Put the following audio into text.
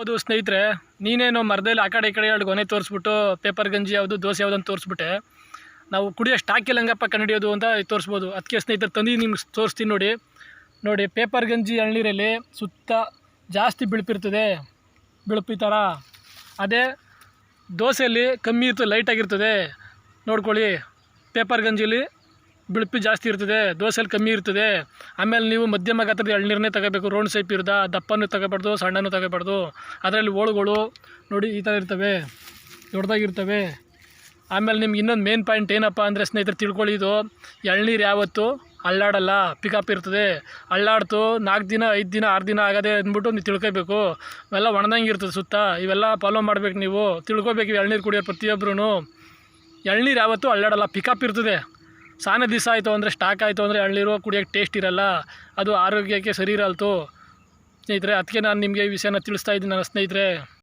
ಹೌದು ಸ್ನೇಹಿತರೆ, ನೀನೇನು ಮರದಲ್ಲಿ ಆ ಕಡೆ ಈ ಕಡೆ ಎರಡು ಗೊನೆ ತೋರಿಸ್ಬಿಟ್ಟು, ಪೇಪರ್ ಗಂಜಿ ಯಾವುದು, ದೋಸೆ ಯಾವುದು ಅಂತ ತೋರಿಸ್ಬಿಟ್ಟೆ. ನಾವು ಕುಡಿಯೋ ಸ್ಟಾಕಿಲ್ಲ ಹಂಗಪ್ಪ ಕಂಡಿಡಿಯೋದು ಅಂತ ತೋರಿಸ್ಬೋದು. ಅದಕ್ಕೆ ಸ್ನೇಹಿತರು, ತಂದು ನಿಮ್ಗೆ ತೋರಿಸ್ತೀನಿ ನೋಡಿ. ನೋಡಿ, ಪೇಪರ್ ಗಂಜಿ ಎಳ್ನೀರಲ್ಲಿ ಸುತ್ತ ಜಾಸ್ತಿ ಬಿಳುಪಿರ್ತದೆ. ಬಿಳುಪಿ ಥರ. ಅದೇ ದೋಸೆಯಲ್ಲಿ ಕಮ್ಮಿ ಇರ್ತದೆ ಲೈಟಾಗಿರ್ತದೆ ನೋಡ್ಕೊಳ್ಳಿ, ಪೇಪರ್ ಗಂಜಿಲಿ ಬಿಳುಪು ಜಾಸ್ತಿ ಇರ್ತದೆ, ದೋಸೆಲಿ ಕಮ್ಮಿ ಇರ್ತದೆ. ಆಮೇಲೆ ನೀವು ಮಧ್ಯಮ ಗಾತ್ರದ ಎಳ್ನೀರನ್ನೇ ತಗೋಬೇಕು ರೌಂಡ್ ಸೈಪ್ ಇರ್ದ ದಪ್ಪನೂ ತಗೋಬಾರ್ದು, ಸಣ್ಣನೂ ತಗೋಬಾರ್ದು. ಅದರಲ್ಲಿ ಓಳುಗಳು ನೋಡಿ ಈ ಥರ ಇರ್ತವೆ ದೊಡ್ಡದಾಗಿರ್ತವೆ ಆಮೇಲೆ ನಿಮ್ಗೆ ಇನ್ನೊಂದು ಮೇನ್ ಪಾಯಿಂಟ್ ಏನಪ್ಪ ಅಂದರೆ ಸ್ನೇಹಿತರು ತಿಳ್ಕೊಳ್ಳಿ ಇದು ಎಳ್ನೀರು ಯಾವತ್ತು ಅಳ್ಳಾಡಲ್ಲ ಪಿಕಪ್ ಇರ್ತದೆ. ಅಳ್ಳಾಡ್ತು ನಾಲ್ಕು ದಿನ, ಐದು ದಿನ, ಆರು ದಿನ ಆಗದೆ ಅಂದ್ಬಿಟ್ಟು ನೀವು ತಿಳ್ಕೊಬೇಕು. ಇವೆಲ್ಲ ಒಣದಂಗೆ ಇರ್ತದೆ ಸುತ್ತ, ಇವೆಲ್ಲ ಫಾಲೋ ಮಾಡಬೇಕು ನೀವು. ತಿಳ್ಕೊಬೇಕು, ಎಳ್ನೀರು ಕುಡಿಯೋರು ಪ್ರತಿಯೊಬ್ಬರೂ ಎಳ್ನೀರು ಯಾವತ್ತೂ ಅಳ್ಳಾಡಲ್ಲ ಪಿಕಪ್ ಇರ್ತದೆ. ಸಾನ ದಿವಸ ಆಯಿತು ಅಂದರೆ ಸ್ಟಾಕ್ ಆಯಿತು ಅಂದರೆ ಹಳ್ಳಿರುವ ಕುಡಿಯೋಕ್ಕೆ ಟೇಸ್ಟ್ ಇರಲ್ಲ, ಅದು ಆರೋಗ್ಯಕ್ಕೆ ಸರಿ ಇರಲ್ತು. ಸ್ನೇಹಿತರೆ ಅದಕ್ಕೆ ನಾನು ನಿಮಗೆ ಈ ವಿಷಯನ ತಿಳಿಸ್ತಾ ಇದ್ದೀನಿ ನನ್ನ ಸ್ನೇಹಿತರೆ.